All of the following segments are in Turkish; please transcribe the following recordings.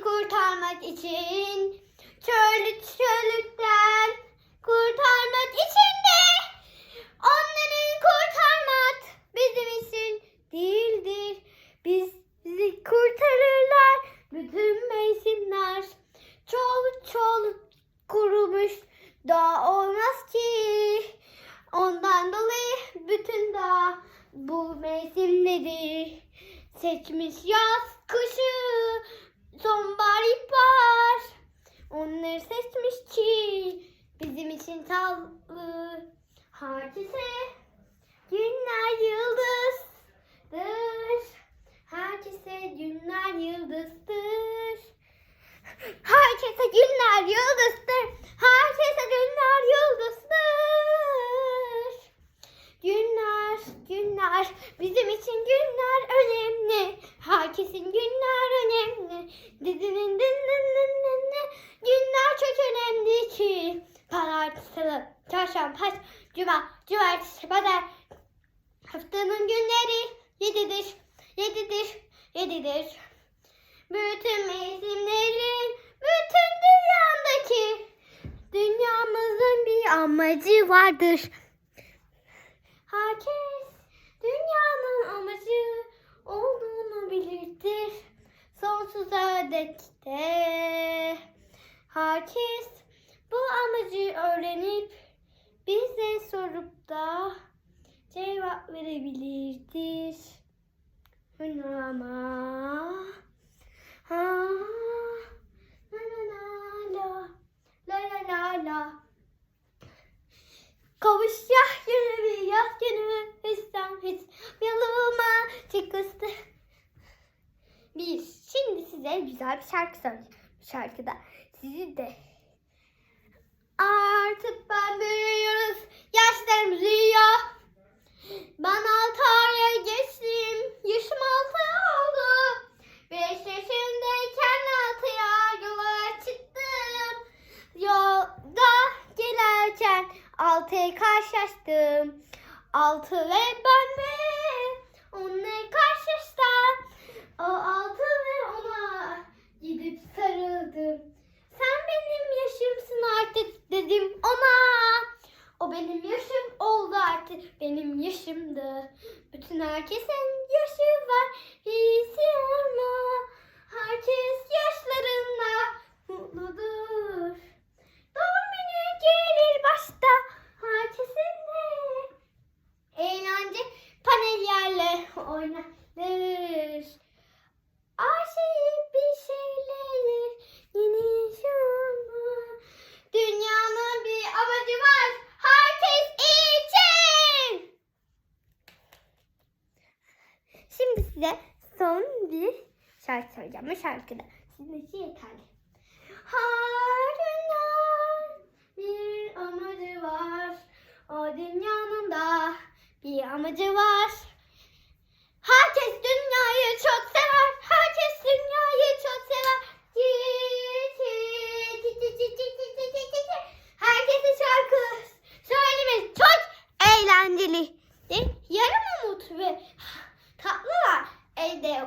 kurtarmak için çöllü çöllükten kurtarmak için de onları kurtarmak bizim için değildir. Biz bizi kurtarırlar bütün mevsimler. Çoğu çoğu kurumuş dağ olmaz ki. Ondan dolayı bütün dağ bu mevsimleri seçmiş yaz, kışı, sonbahar, ilkbahar. Onları seçmiş ki bizim için sağlıklı. Herkese günler yıldızdır. Herkese günler yıldızdır. Herkese günler yıldızdır. Yedidir, yedidir, yedidir. Bütün mevsimlerin, bütün dünyadaki dünyamızın bir amacı vardır. Herkes dünyanın amacı olduğunu bilirdir. Sonsuza dek de herkes bu amacı öğrenip bize sorup da cevap verebilirdir. Ama ha. La la la la. La la la Kavuş yah bir yaz günü İstem hiç. Yoluma çıkıstı. Bir, şimdi size güzel bir şarkı söyleyeceğim. Şarkıda sizi de. Artık ben büyüyoruz, 6'yı karşılaştım. 6 ve ben ve onlar panellerle oynanır. Aşayıp bir şeyler yeni yaşama. Dünyanın bir amacı var. Herkes için. Şimdi size son bir şarkı söyleyeceğim. Bu şarkıda sizin için yeterli. Dünyanın bir amacı var. O dünyanın da bir amacı var.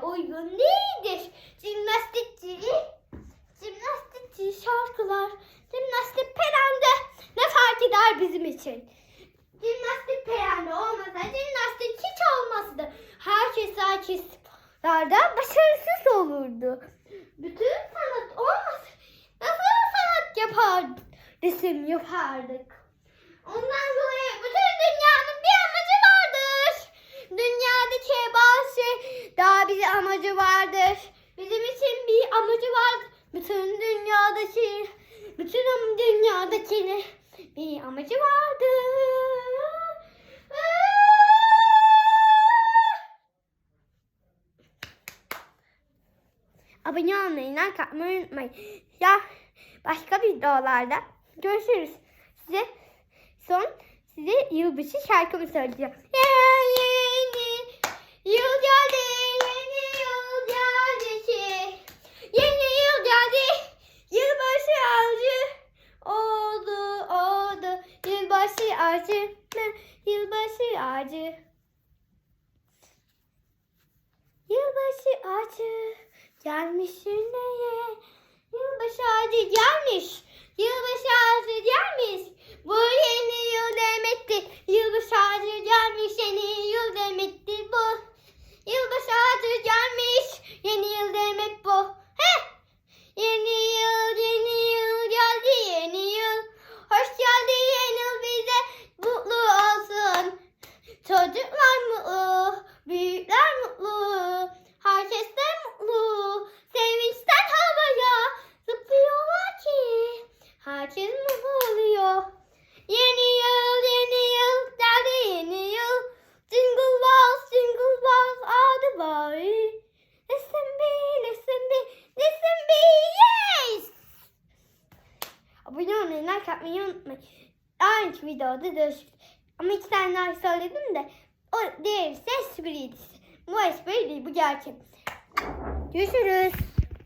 Uygun değildir. Jimnastikçi, jimnastikçi şarkılar, jimnastik perende ne fark eder bizim için? Jimnastik perende olmasa jimnastik hiç olmazdı. Herkes herkes sporlarda başarısız olurdu. Bütün sanat olmasa nasıl sanat yapardık, resim yapardık. Ondan dolayı bütün vardır. Dünyadaki bazı şey daha bir amacı vardır. Bizim için bir amacı vardır. Bütün dünyadaki, bütün dünyadaki bir amacı vardır. Abone olmayı, like atmayı unutmayın. Ya başka videolarda görüşürüz. Size son size yılbaşı şarkımı söyleyeceğim. Yıl geldi, yeni yıl geldi ki. Yeni yıl geldi, yılbaşı ağacı oldu, oldu. Yılbaşı ağacı, yılbaşı ağacı. Yılbaşı ağacı gelmiş neye? Yılbaşı ağacı gelmiş. Yılbaşı ağacı gelmiş. Bu yeni yıl demekti. Yılbaşı ağacı gelmiş yeni yıl demekti. abone like atmayı unutmayın. Daha önceki videoda görüşürüz. Ama iki tane daha söyledim de o diğeri ise espriydi. Bu espri değil bu gerçek. Görüşürüz.